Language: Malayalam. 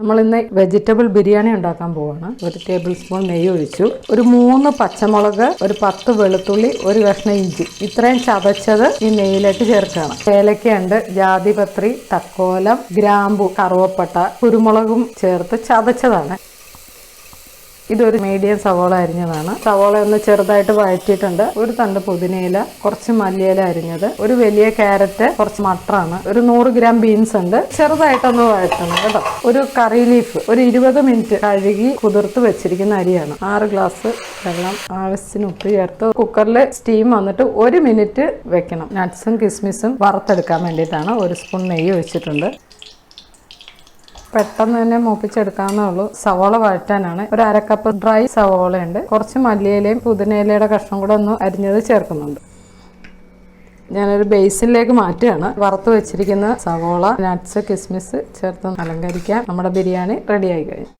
നമ്മൾ ഇന്ന് വെജിറ്റബിൾ ബിരിയാണി ഉണ്ടാക്കാൻ പോവാണ്. ഒരു ടേബിൾ സ്പൂൺ നെയ്യ് ഒഴിച്ചു. ഒരു മൂന്ന് പച്ചമുളക് ഒരു പത്ത് വെളുത്തുള്ളി ഒരു കഷ്ണം ഇഞ്ചി. ഇത്രയും ചതച്ചത് ഈ നെയ്യിലേക്ക് ചേർക്കുകയാണ്. ഏലക്കയുണ്ട് ജാതിപത്രി തക്കോലം ഗ്രാമ്പു കറുവപ്പട്ട കുരുമുളകും ചേർത്ത് ചതച്ചതാണ്. ഇതൊരു മീഡിയം സവോള അരിഞ്ഞതാണ്. സവോള ഒന്ന് ചെറുതായിട്ട് വഴറ്റിയിട്ടുണ്ട്. ഒരു തണ്ട് പുതിനയില കുറച്ച് മല്ലിയില അരിഞ്ഞത് ഒരു വലിയ ക്യാരറ്റ് കുറച്ച് മട്ടറാണ്. ഒരു നൂറ് ഗ്രാം ബീൻസ് ഉണ്ട്. ചെറുതായിട്ടൊന്ന് വഴറ്റണം കേട്ടോ. ഒരു കറി ലീഫ് ഒരു ഇരുപത് മിനിറ്റ് കഴുകി കുതിർത്ത് വെച്ചിരിക്കുന്ന അരിയാണ്. ആറ് ഗ്ലാസ് വെള്ളം ആവശ്യത്തിന് ഉപ്പ് ചേർത്ത് കുക്കറിൽ സ്റ്റീം വന്നിട്ട് ഒരു മിനിറ്റ് വെക്കണം. നട്ട്സും കിസ്മിസും വറുത്തെടുക്കാൻ വേണ്ടിയിട്ടാണ് ഒരു സ്പൂൺ നെയ്യ് ഒഴിച്ചിട്ടുണ്ട്. പെട്ടെന്ന് തന്നെ മൂപ്പിച്ചെടുക്കാവുന്നേ ഉള്ളൂ. സവോള വഴറ്റാനാണ്. ഒരു അരക്കപ്പ് ഡ്രൈ സവോള ഉണ്ട് കുറച്ച് മല്ലിയിലയും പുതിനയിലയുടെ കഷ്ണം കൂടെ ഒന്ന് അരിഞ്ഞത് ചേർക്കുന്നുണ്ട്. ഞാനൊരു ബേസിലേക്ക് മാറ്റുകയാണ്. വറുത്ത് വെച്ചിരിക്കുന്ന സവോള നട്ട്സ് കിസ്മിസ് ചേർത്ത് അലങ്കരിക്കാം. നമ്മുടെ ബിരിയാണി റെഡിയായി കഴിഞ്ഞു.